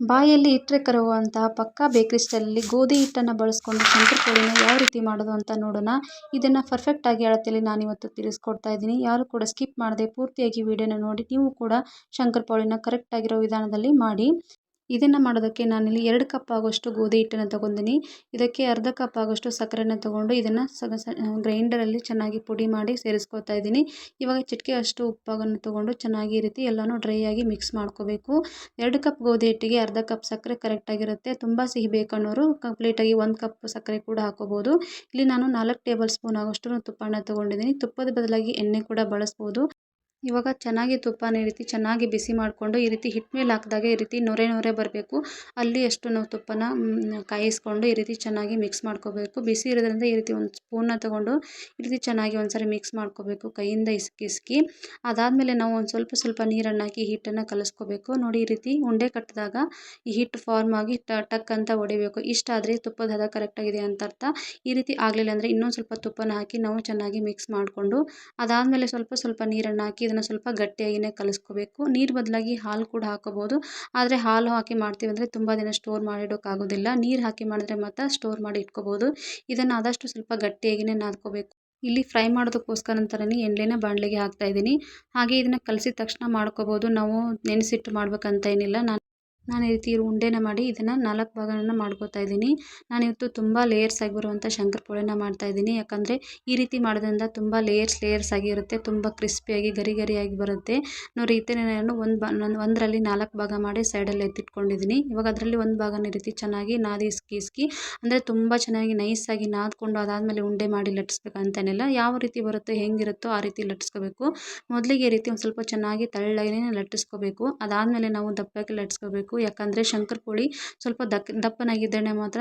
ಬಾಯಲ್ಲಿ ಇಟ್ಟರೆ ಕರಗುವಂತಹ ಪಕ್ಕಾ ಬೇಕರಿ ಸ್ಟೈಲಲ್ಲಿ ಗೋಧಿ ಹಿಟ್ಟನ್ನು ಬಳಸ್ಕೊಂಡು ಶಂಕರಪೋಳಿನ ಯಾವ ರೀತಿ ಮಾಡೋದು ಅಂತ ನೋಡೋಣ. ಇದನ್ನು ಪರ್ಫೆಕ್ಟಾಗಿ ಅಳತೆಯಲ್ಲಿ ನಾನಿವತ್ತು ತಿಳಿಸ್ಕೊಡ್ತಾ ಇದ್ದೀನಿ. ಯಾರು ಕೂಡ ಸ್ಕಿಪ್ ಮಾಡದೆ ಪೂರ್ತಿಯಾಗಿ ವಿಡಿಯೋನ ನೋಡಿ, ನೀವು ಕೂಡ ಶಂಕರಪೋಳಿನ ಕರೆಕ್ಟಾಗಿರೋ ವಿಧಾನದಲ್ಲಿ ಮಾಡಿ. ಇದನ್ನು ಮಾಡೋದಕ್ಕೆ ನಾನಿಲ್ಲಿ ಎರಡು ಕಪ್ ಆಗೋಷ್ಟು ಗೋಧಿ ಹಿಟ್ಟನ್ನು ತೊಗೊಂಡಿನಿ. ಇದಕ್ಕೆ ಅರ್ಧ ಕಪ್ ಆಗೋಷ್ಟು ಸಕ್ಕರೆನ ತೊಗೊಂಡು ಇದನ್ನು ಸಗ ಸ ಗ್ರೈಂಡರಲ್ಲಿ ಚೆನ್ನಾಗಿ ಪುಡಿ ಮಾಡಿ ಸೇರಿಸ್ಕೊತಾ ಇದ್ದೀನಿ. ಇವಾಗ ಚಿಟಿಕೆ ಅಷ್ಟು ಉಪ್ಪನ್ನು ತೊಗೊಂಡು ಚೆನ್ನಾಗಿ ರೀತಿ ಎಲ್ಲನೂ ಡ್ರೈ ಆಗಿ ಮಿಕ್ಸ್ ಮಾಡ್ಕೋಬೇಕು. ಎರಡು ಕಪ್ ಗೋಧಿ ಹಿಟ್ಟಿಗೆ ಅರ್ಧ ಕಪ್ ಸಕ್ಕರೆ ಕರೆಕ್ಟಾಗಿರುತ್ತೆ ತುಂಬ ಸಿಹಿ ಬೇಕನ್ನೋರು ಕಂಪ್ಲೀಟಾಗಿ ಒಂದು ಕಪ್ ಸಕ್ಕರೆ ಕೂಡ ಹಾಕೋಬೋದು. ಇಲ್ಲಿ ನಾನು ನಾಲ್ಕು ಟೇಬಲ್ ಸ್ಪೂನ್ ಆಗೋಷ್ಟು ತುಪ್ಪನ ತೊಗೊಂಡಿದ್ದೀನಿ. ತುಪ್ಪದ ಬದಲಾಗಿ ಎಣ್ಣೆ ಕೂಡ ಬಳಸ್ಬೋದು. ಇವಾಗ ಚೆನ್ನಾಗಿ ತುಪ್ಪನ ಈ ರೀತಿ ಚೆನ್ನಾಗಿ ಬಿಸಿ ಮಾಡಿಕೊಂಡು ಈ ರೀತಿ ಹಿಟ್ಟು ಮೇಲೆ ಹಾಕಿದಾಗ ಈ ರೀತಿ ನೊರೆ ನೊರೆ ಬರಬೇಕು. ಅಲ್ಲಿ ಅಷ್ಟು ನಾವು ತುಪ್ಪನ ಕಾಯಿಸ್ಕೊಂಡು ಈ ರೀತಿ ಚೆನ್ನಾಗಿ ಮಿಕ್ಸ್ ಮಾಡ್ಕೋಬೇಕು. ಬಿಸಿ ಇರೋದ್ರಿಂದ ಈ ರೀತಿ ಒಂದು ಸ್ಪೂನ್ನ ತೊಗೊಂಡು ಈ ರೀತಿ ಚೆನ್ನಾಗಿ ಒಂದ್ಸರಿ ಮಿಕ್ಸ್ ಮಾಡ್ಕೋಬೇಕು ಕೈಯಿಂದ ಇಸ್ಕಿ ಇಸ್ಕಿ. ಅದಾದಮೇಲೆ ನಾವು ಒಂದು ಸ್ವಲ್ಪ ಸ್ವಲ್ಪ ನೀರನ್ನು ಹಾಕಿ ಹಿಟ್ಟನ್ನು ಕಲಿಸ್ಕೋಬೇಕು. ನೋಡಿ ಈ ರೀತಿ ಉಂಡೆ ಕಟ್ಟಿದಾಗ ಈ ಹಿಟ್ಟು ಫಾರ್ಮ್ ಆಗಿ ಟಕ್ ಅಂತ ಹೊಡಿಬೇಕು. ಇಷ್ಟಾದರೆ ತುಪ್ಪದ ಹದ ಕರೆಕ್ಟಾಗಿದೆ ಅಂತ ಅರ್ಥ. ಈ ರೀತಿ ಆಗಲಿಲ್ಲ ಅಂದರೆ ಇನ್ನೊಂದು ಸ್ವಲ್ಪ ತುಪ್ಪನ ಹಾಕಿ ನಾವು ಚೆನ್ನಾಗಿ ಮಿಕ್ಸ್ ಮಾಡಿಕೊಂಡು ಅದಾದಮೇಲೆ ಸ್ವಲ್ಪ ಸ್ವಲ್ಪ ನೀರನ್ನು ಹಾಕಿ ಇದನ್ನು ಸ್ವಲ್ಪ ಗಟ್ಟಿಯಾಗಿಯೇ ಕಲಿಸ್ಕೋಬೇಕು. ನೀರು ಬದಲಾಗಿ ಹಾಲು ಕೂಡ ಹಾಕೋಬೋದು ಆದರೆ ಹಾಲು ಹಾಕಿ ಮಾಡ್ತೀವಿ ಅಂದರೆ ತುಂಬ ದಿನ ಸ್ಟೋರ್ ಮಾಡಿಡೋಕ್ಕಾಗೋದಿಲ್ಲ ನೀರು ಹಾಕಿ ಮಾಡಿದ್ರೆ ಮಾತ್ರ ಸ್ಟೋರ್ ಮಾಡಿ ಇಟ್ಕೋಬೋದು ಇದನ್ನು ಆದಷ್ಟು ಸ್ವಲ್ಪ ಗಟ್ಟಿಯಾಗಿಯೇ ನಾದ್ಕೋಬೇಕು. ಇಲ್ಲಿ ಫ್ರೈ ಮಾಡೋದಕ್ಕೋಸ್ಕರ ಅಂತಲೇ ಎಣ್ಣೆನ ಬಾಣಲೆಗೆ ಹಾಕ್ತಾ ಇದ್ದೀನಿ. ಹಾಗೆ ಇದನ್ನು ಕಲಸಿದ ತಕ್ಷಣ ಮಾಡ್ಕೋಬೋದು ನಾವು ನೆನೆಸಿಟ್ಟು ಮಾಡ್ಬೇಕಂತ ಏನಿಲ್ಲ. ನಾನು ನಾನು ಈ ರೀತಿ ಉಂಡೆನ ಮಾಡಿ ಇದನ್ನು ನಾಲ್ಕು ಭಾಗನ ಮಾಡ್ಕೋತಾ ಇದ್ದೀನಿ. ನಾನಿವತ್ತು ತುಂಬ ಲೇಯರ್ಸ್ ಆಗಿ ಬರುವಂಥ ಪೊಳೆನ ಮಾಡ್ತಾ ಇದ್ದೀನಿ. ಯಾಕಂದರೆ ಈ ರೀತಿ ಮಾಡೋದ್ರಿಂದ ತುಂಬ ಲೇಯರ್ಸ್ ಲೇಯರ್ಸ್ ಆಗಿರುತ್ತೆ ತುಂಬ ಕ್ರಿಸ್ಪಿಯಾಗಿ ಗರಿ ಗರಿಯಾಗಿ ಬರುತ್ತೆ. ನೋಡಿ, ಈ ನಾನು ಒಂದು ಬಾ, ನಾನು ಒಂದರಲ್ಲಿ ನಾಲ್ಕು ಭಾಗ ಮಾಡಿ ಸೈಡಲ್ಲಿ ಎತ್ತಿಟ್ಕೊಂಡಿದ್ದೀನಿ. ಇವಾಗ ಅದರಲ್ಲಿ ಒಂದು ಭಾಗನ ಈ ರೀತಿ ಚೆನ್ನಾಗಿ ನಾದಿ ಇಸ್ಕಿ ಇಸ್ಕಿ, ಅಂದರೆ ತುಂಬ ಚೆನ್ನಾಗಿ ನೈಸಾಗಿ ನಾದ್ಕೊಂಡು ಅದಾದಮೇಲೆ ಉಂಡೆ ಮಾಡಿ ಲಟ್ಟಿಸ್ಬೇಕಂತೇನಿಲ್ಲ ಯಾವ ರೀತಿ ಬರುತ್ತೋ, ಹೆಂಗಿರುತ್ತೋ ಆ ರೀತಿ ಲಟ್ಸ್ಕೋಬೇಕು. ಮೊದಲಿಗೆ ಈ ರೀತಿ ಒಂದು ಸ್ವಲ್ಪ ಚೆನ್ನಾಗಿ ತೆಳ್ಳಗೇ ಲಟ್ಟಿಸ್ಕೋಬೇಕು. ಅದಾದಮೇಲೆ ನಾವು ದಪ್ಪಗೆ ಲಟ್ಟಿಸ್ಕೋಬೇಕು ಯಾಕಂದರೆ ಶಂಕರಪೋಳಿ ಸ್ವಲ್ಪ ದಕ್ ದಪ್ಪನಾಗಿದ್ದರೆ ಮಾತ್ರ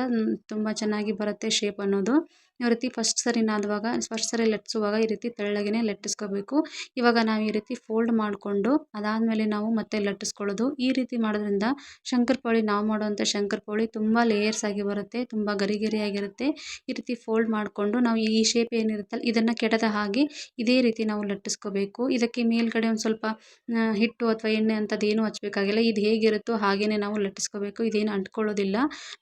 ತುಂಬ ಚೆನ್ನಾಗಿ ಬರುತ್ತೆ ಶೇಪ್ ಅನ್ನೋದು. ಈ ರೀತಿ ಫಸ್ಟ್ ಸರಿ ನಾದುವಾಗ ಫಸ್ಟ್ ಸರಿ ಲಟ್ಟಿಸುವಾಗ ಈ ರೀತಿ ತೆಳ್ಳಗೆ ಲಟ್ಟಿಸ್ಕೋಬೇಕು. ಇವಾಗ ನಾವು ಈ ರೀತಿ ಫೋಲ್ಡ್ ಮಾಡಿಕೊಂಡು ಅದಾದಮೇಲೆ ನಾವು ಮತ್ತೆ ಲಟ್ಟಿಸ್ಕೊಳ್ಳೋದು. ಈ ರೀತಿ ಮಾಡೋದ್ರಿಂದ ಶಂಕರಪೋಳಿ, ನಾವು ಮಾಡುವಂಥ ಶಂಕರಪೋಳಿ ತುಂಬ ಲೇಯರ್ಸ್ ಆಗಿ ಬರುತ್ತೆ, ತುಂಬ ಗರಿ ಗರಿಯಾಗಿರುತ್ತೆ ಈ ರೀತಿ ಫೋಲ್ಡ್ ಮಾಡಿಕೊಂಡು ನಾವು ಈ ಶೇಪ್ ಏನಿರುತ್ತಲ್ಲ, ಇದನ್ನು ಕೆಡದ ಹಾಗೆ ಇದೇ ರೀತಿ ನಾವು ಲಟ್ಟಿಸ್ಕೋಬೇಕು. ಇದಕ್ಕೆ ಮೇಲ್ಗಡೆ ಒಂದು ಸ್ವಲ್ಪ ಹಿಟ್ಟು ಅಥವಾ ಎಣ್ಣೆ ಅಂಥದ್ದು ಏನೂ ಹಚ್ಬೇಕಾಗಿಲ್ಲ. ಇದು ಹೇಗಿರುತ್ತೋ ಹಾಗೇ ನಾವು ಲಟ್ಟಿಸ್ಕೋಬೇಕು. ಇದೇನು ಅಂಟ್ಕೊಳ್ಳೋದಿಲ್ಲ.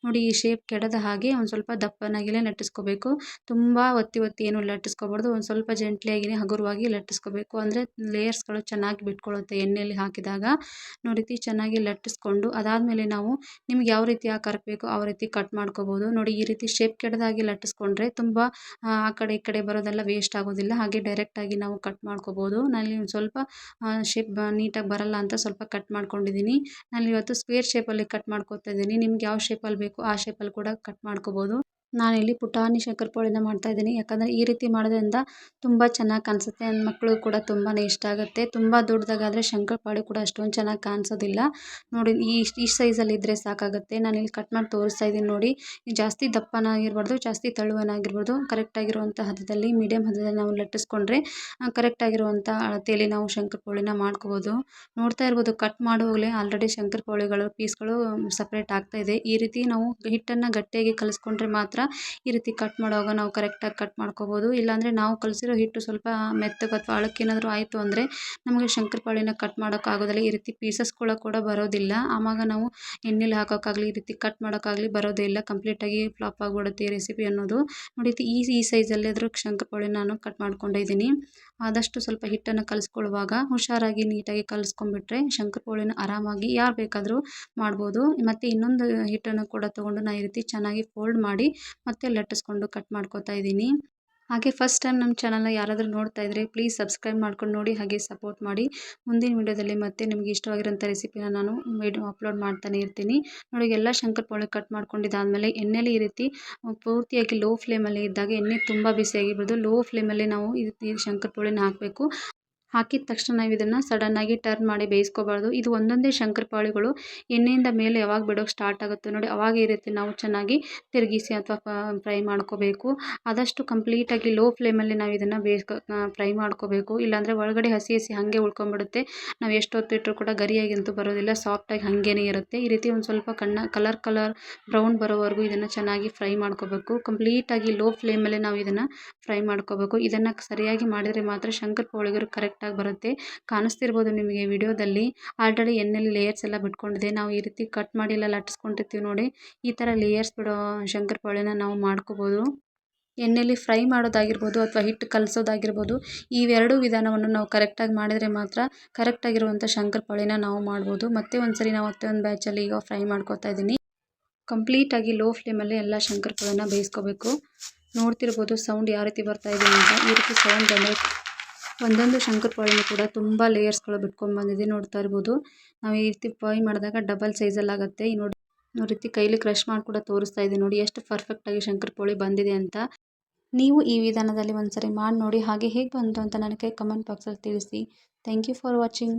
ನೋಡಿ ಈ ಶೇಪ್ ಕೆಡದ ಹಾಗೆ ಒಂದು ಸ್ವಲ್ಪ ದಪ್ಪನಾಗಿಲ್ಲೇ ಲಟ್ಟಿಸ್ಕೋಬೇಕು. ತುಂಬ ಒತ್ತಿ ಒತ್ತಿ ಏನು ಲಟ್ಟಿಸ್ಕೋಬಾರ್ದು. ಒಂದು ಸ್ವಲ್ಪ ಜಂಟ್ಲಿಯಾಗಿಯೇ ಹಗುರವಾಗಿ ಲಟ್ಟಿಸ್ಕೋಬೇಕು. ಅಂದರೆ ಲೇಯರ್ಸ್ಗಳು ಚೆನ್ನಾಗಿ ಬಿಟ್ಕೊಳ್ಳುತ್ತೆ ಎಣ್ಣೆಯಲ್ಲಿ ಹಾಕಿದಾಗ. ನೋಡಿ ಚೆನ್ನಾಗಿ ಲಟ್ಟಿಸ್ಕೊಂಡು ಅದಾದಮೇಲೆ ನಾವು ನಿಮ್ಗೆ ಯಾವ ರೀತಿ ಆಕಾರಕ್ಕೆ ಬೇಕೋ ಆ ರೀತಿ ಕಟ್ ಮಾಡ್ಕೋಬೋದು. ನೋಡಿ, ಈ ರೀತಿ ಶೇಪ್ ಕೆಡದಾಗಿ ಲಟ್ಟಿಸ್ಕೊಂಡ್ರೆ ತುಂಬ, ಆ ಕಡೆ ಈ ಕಡೆ ಬರೋದೆಲ್ಲ ವೇಸ್ಟ್ ಆಗೋದಿಲ್ಲ. ಹಾಗೆ ಡೈರೆಕ್ಟಾಗಿ ನಾವು ಕಟ್ ಮಾಡ್ಕೋಬೋದು. ನಾನು ಒಂದು ಸ್ವಲ್ಪ ಶೇಪ್ ನೀಟಾಗಿ ಬರಲ್ಲ ಅಂತ ಸ್ವಲ್ಪ ಕಟ್ ಮಾಡ್ಕೊಂಡಿದ್ದೀನಿ. ನಾನು ಇವತ್ತು ಸ್ಕ್ವೇರ್ ಶೇಪಲ್ಲಿ ಕಟ್ ಮಾಡ್ಕೊತಾ ಇದ್ದೀನಿ. ನಿಮ್ಗೆ ಯಾವ ಶೇಪಲ್ಲಿ ಬೇಕೋ ಆ ಶೇಪಲ್ಲಿ ಕೂಡ ಕಟ್ ಮಾಡ್ಕೋಬೋದು. ನಾನಿಲ್ಲಿ ಪುಟಾಣಿ ಶಂಕರ್ ಪೋಳಿನ ಮಾಡ್ತಾ ಇದ್ದೀನಿ. ಯಾಕಂದರೆ ಈ ರೀತಿ ಮಾಡೋದ್ರಿಂದ ತುಂಬ ಚೆನ್ನಾಗಿ ಕಾಣಿಸುತ್ತೆ. ನನ್ನ ಮಕ್ಕಳಿಗೂ ಕೂಡ ತುಂಬಾ ಇಷ್ಟ ಆಗುತ್ತೆ. ತುಂಬ ದೊಡ್ಡದಾಗಾದರೆ ಶಂಕರಪಾಳಿ ಕೂಡ ಅಷ್ಟೊಂದು ಚೆನ್ನಾಗಿ ಕಾಣಿಸೋದಿಲ್ಲ. ನೋಡಿ, ಈ ಈ ಸೈಜಲ್ಲಿ ಇದ್ದರೆ ಸಾಕಾಗುತ್ತೆ. ನಾನಿಲ್ಲಿ ಕಟ್ ಮಾಡಿ ತೋರಿಸ್ತಾ ಇದ್ದೀನಿ ನೋಡಿ. ಜಾಸ್ತಿ ದಪ್ಪನಾಗಿರ್ಬಾರ್ದು ಜಾಸ್ತಿ ತೆಳುವನಾಗಿರ್ಬಾರ್ದು ಕರೆಕ್ಟಾಗಿರುವಂಥ ಹದದಲ್ಲಿ ಮೀಡಿಯಮ್ ಹದದಲ್ಲಿ ನಾವು ಲಟ್ಟಿಸ್ಕೊಂಡ್ರೆ ಕರೆಕ್ಟಾಗಿರುವಂಥ ಅಳತೆಯಲ್ಲಿ ನಾವು ಶಂಕರಪೋಳಿನ ಮಾಡ್ಕೋಬೋದು. ನೋಡ್ತಾ ಇರ್ಬೋದು ಕಟ್ ಮಾಡುವಾಗಲೇ ಆಲ್ರೆಡಿ ಶಂಕರಪೋಳಿಗಳು ಪೀಸ್ಗಳು ಸಪ್ರೇಟ್ ಆಗ್ತಾಯಿದೆ ಈ ರೀತಿ ನಾವು ಹಿಟ್ಟನ್ನು ಗಟ್ಟಿಯಾಗಿ ಕಲಿಸ್ಕೊಂಡ್ರೆ ಮಾತ್ರ ಈ ರೀತಿ ಕಟ್ ಮಾಡುವಾಗ ನಾವು ಕರೆಕ್ಟಾಗಿ ಕಟ್ ಮಾಡ್ಕೋಬೋದು. ಇಲ್ಲಾಂದರೆ ನಾವು ಕಲಸಿರೋ ಹಿಟ್ಟು ಸ್ವಲ್ಪ ಮೆತ್ತಗೆ ಅಥವಾ ಅಳಕ್ಕೇನಾದರೂ ಆಯಿತು ಅಂದರೆ ನಮಗೆ ಶಂಕರಪಾಳಿನ ಕಟ್ ಮಾಡೋಕ್ಕಾಗೋದಿಲ್ಲ. ಈ ರೀತಿ ಪೀಸಸ್ ಕೂಡ ಬರೋದಿಲ್ಲ. ಆವಾಗ ನಾವು ಎಣ್ಣೆಲಿ ಹಾಕೋಕ್ಕಾಗಲಿ, ಈ ರೀತಿ ಕಟ್ ಮಾಡೋಕ್ಕಾಗಲಿ ಬರೋದೇ ಇಲ್ಲ. ಕಂಪ್ಲೀಟಾಗಿ ಫ್ಲಾಪ್ ಆಗಿಬಿಡುತ್ತೆ ಈ ರೆಸಿಪಿ ಅನ್ನೋದು. ನೋಡಿ ಈ ಈ ಸೈಜಲ್ಲಿ ಅದ್ರ ಶಂಕರಪಾಳಿ ನಾನು ಕಟ್ ಮಾಡ್ಕೊಂಡಿದ್ದೀನಿ ಆದಷ್ಟು ಸ್ವಲ್ಪ ಹಿಟ್ಟನ್ನು ಕಲಿಸ್ಕೊಳ್ಳುವಾಗ ಹುಷಾರಾಗಿ ನೀಟಾಗಿ ಕಲಿಸ್ಕೊಂಡ್ಬಿಟ್ರೆ ಶಂಕರಪೋಳಿನ ಆರಾಮಾಗಿ ಯಾರು ಬೇಕಾದರೂ ಮಾಡ್ಬೋದು. ಮತ್ತು ಇನ್ನೊಂದು ಹಿಟ್ಟನ್ನು ಕೂಡ ತೊಗೊಂಡು ನಾನು ಈ ರೀತಿ ಚೆನ್ನಾಗಿ ಫೋಲ್ಡ್ ಮಾಡಿ ಮತ್ತೆ ಲಟ್ಟಿಸ್ಕೊಂಡು ಕಟ್ ಮಾಡ್ಕೋತಾ ಇದ್ದೀನಿ. ಹಾಗೆ ಫಸ್ಟ್ ಟೈಮ್ ನಮ್ಮ ಚಾನಲ್ನ ಯಾರಾದರೂ ನೋಡ್ತಾ ಇದ್ದರೆ ಪ್ಲೀಸ್ ಸಬ್ಸ್ಕ್ರೈಬ್ ಮಾಡ್ಕೊಂಡು ನೋಡಿ, ಹಾಗೆ ಸಪೋರ್ಟ್ ಮಾಡಿ. ಮುಂದಿನ ವೀಡಿಯೋದಲ್ಲಿ ಮತ್ತೆ ನಿಮಗೆ ಇಷ್ಟವಾಗಿರೋಂಥ ರೆಸಿಪಿನ ನಾನು ವೀಡಿಯೋ ಅಪ್ಲೋಡ್ ಮಾಡ್ತಾನೆ ಇರ್ತೀನಿ. ನೋಡಿ ಎಲ್ಲ ಶಂಕರ್ ಪೊಳೆ ಕಟ್ ಮಾಡ್ಕೊಂಡಿದ್ದಾದಮೇಲೆ ಎಣ್ಣೆಲಿ ಈ ರೀತಿ ಪೂರ್ತಿಯಾಗಿ ಲೋ ಫ್ಲೇಮಲ್ಲಿ ಇದ್ದಾಗ ಎಣ್ಣೆ ತುಂಬ ಬಿಸಿಯಾಗಿರ್ಬೋದು. ಲೋ ಫ್ಲೇಮಲ್ಲಿ ನಾವು ಈ ಶಂಕರಪೋಳಿನ ಹಾಕಬೇಕು. ಹಾಕಿದ ತಕ್ಷಣ ನಾವು ಇದನ್ನು ಸಡನ್ನಾಗಿ ಟರ್ನ್ ಮಾಡಿ ಬೇಯಿಸ್ಕೋಬಾರ್ದು. ಇದು ಒಂದೊಂದೇ ಶಂಕರಪಾಳಿಗಳು ಎಣ್ಣೆಯಿಂದ ಮೇಲೆ ಯಾವಾಗ ಬಿಡೋಕ್ಕೆ ಸ್ಟಾರ್ಟ್ ಆಗುತ್ತೆ ನೋಡಿ, ಅವಾಗ ಈ ರೀತಿ ನಾವು ಚೆನ್ನಾಗಿ ತಿರುಗಿಸಿ ಅಥವಾ ಫ್ರೈ ಮಾಡ್ಕೋಬೇಕು. ಆದಷ್ಟು ಕಂಪ್ಲೀಟಾಗಿ ಲೋ ಫ್ಲೇಮಲ್ಲಿ ನಾವು ಇದನ್ನು ಬೇಯಿಸ್ಕೊ ಫ್ರೈ ಮಾಡ್ಕೋಬೇಕು. ಇಲ್ಲಾಂದರೆ ಒಳಗಡೆ ಹಸಿ ಹಸಿ ಹಾಗೆ ಉಳ್ಕೊಂಬಿಡುತ್ತೆ ನಾವು ಎಷ್ಟೊತ್ತಿಟ್ಟರು ಕೂಡ ಗರಿಯಾಗಿ ಅಂತೂ ಬರೋದಿಲ್ಲ ಸಾಫ್ಟಾಗಿ ಹಾಗೇ ಇರುತ್ತೆ. ಈ ರೀತಿ ಒಂದು ಸ್ವಲ್ಪ ಕಣ್ಣ ಕಲರ್ ಕಲರ್ ಬ್ರೌನ್ ಬರೋವರೆಗೂ ಇದನ್ನು ಚೆನ್ನಾಗಿ ಫ್ರೈ ಮಾಡ್ಕೋಬೇಕು. ಕಂಪ್ಲೀಟಾಗಿ ಲೋ ಫ್ಲೇಮಲ್ಲಿ ನಾವು ಇದನ್ನು ಫ್ರೈ ಮಾಡ್ಕೋಬೇಕು. ಇದನ್ನು ಸರಿಯಾಗಿ ಮಾಡಿದರೆ ಮಾತ್ರ ಶಂಕರಪೋಳಿಗರು ಕರೆಕ್ಟ್ ಕರೆಕ್ಟಾಗಿ ಬರುತ್ತೆ. ಕಾಣಿಸ್ತಿರ್ಬೋದು ನಿಮಗೆ ವಿಡಿಯೋದಲ್ಲಿ. ಆಲ್ರೆಡಿ ಎಣ್ಣೆಲಿ ಲೇಯರ್ಸ್ ಎಲ್ಲ ಬಿಟ್ಕೊಂಡಿದೆ. ನಾವು ಈ ರೀತಿ ಕಟ್ ಮಾಡಿ ಎಲ್ಲ ಲಟ್ಸ್ಕೊಂಡಿರ್ತೀವಿ ನೋಡಿ. ಈ ಥರ ಲೇಯರ್ಸ್ ಬಿಡೋ ಶಂಕರಪೊಳೆನ ನಾವು ಮಾಡ್ಕೋಬೋದು. ಎಣ್ಣೆಲಿ ಫ್ರೈ ಮಾಡೋದಾಗಿರ್ಬೋದು ಅಥವಾ ಹಿಟ್ಟು ಕಲಸೋದಾಗಿರ್ಬೋದು, ಇವೆರಡು ವಿಧಾನವನ್ನು ನಾವು ಕರೆಕ್ಟಾಗಿ ಮಾಡಿದರೆ ಮಾತ್ರ ಕರೆಕ್ಟಾಗಿರುವಂಥ ಶಂಕರಪೊಳೆನ ನಾವು ಮಾಡ್ಬೋದು. ಮತ್ತೆ ಒಂದ್ಸರಿ ನಾವು ಒಂದು ಬ್ಯಾಚಲ್ಲಿ ಈಗ ಫ್ರೈ ಮಾಡ್ಕೊತಾ ಇದ್ದೀನಿ. ಕಂಪ್ಲೀಟಾಗಿ ಲೋ ಫ್ಲೇಮಲ್ಲಿ ಎಲ್ಲ ಶಂಕರಪೊಳೆನ ಬೇಯಿಸ್ಕೋಬೇಕು. ನೋಡ್ತಿರ್ಬೋದು ಸೌಂಡ್ ಯಾವ ರೀತಿ ಬರ್ತಾ ಇದೆ ಅಂತ. ಈ ರೀತಿ ಸೌಂಡ್ ಬಂದರೆ ಒಂದೊಂದು ಶಂಕರಪೊಳೆನೂ ಕೂಡ ತುಂಬ ಲೇಯರ್ಸ್ಗಳು ಬಿಟ್ಕೊಂಡು ಬಂದಿದೆ, ನೋಡ್ತಾ ಇರ್ಬೋದು. ನಾವು ಈ ರೀತಿ ಫ್ರೈ ಮಾಡಿದಾಗ ಡಬಲ್ ಸೈಜಲ್ಲಿ ಆಗುತ್ತೆ. ನೋಡಿ ನೋಡಿ ರೀತಿ ಕೈಲಿ ಕ್ರಷ್ ಮಾಡಿ ಕೂಡ ತೋರಿಸ್ತಾ ಇದೆ ನೋಡಿ, ಎಷ್ಟು ಪರ್ಫೆಕ್ಟಾಗಿ ಶಂಕರಪೋಳಿ ಬಂದಿದೆ ಅಂತ. ನೀವು ಈ ವಿಧಾನದಲ್ಲಿ ಒಂದ್ಸರಿ ಮಾಡಿ ನೋಡಿ, ಹಾಗೆ ಹೇಗೆ ಬಂತು ಅಂತ ನನಗೆ ಕಮೆಂಟ್ ಬಾಕ್ಸಲ್ಲಿ ತಿಳಿಸಿ. Thank you for watching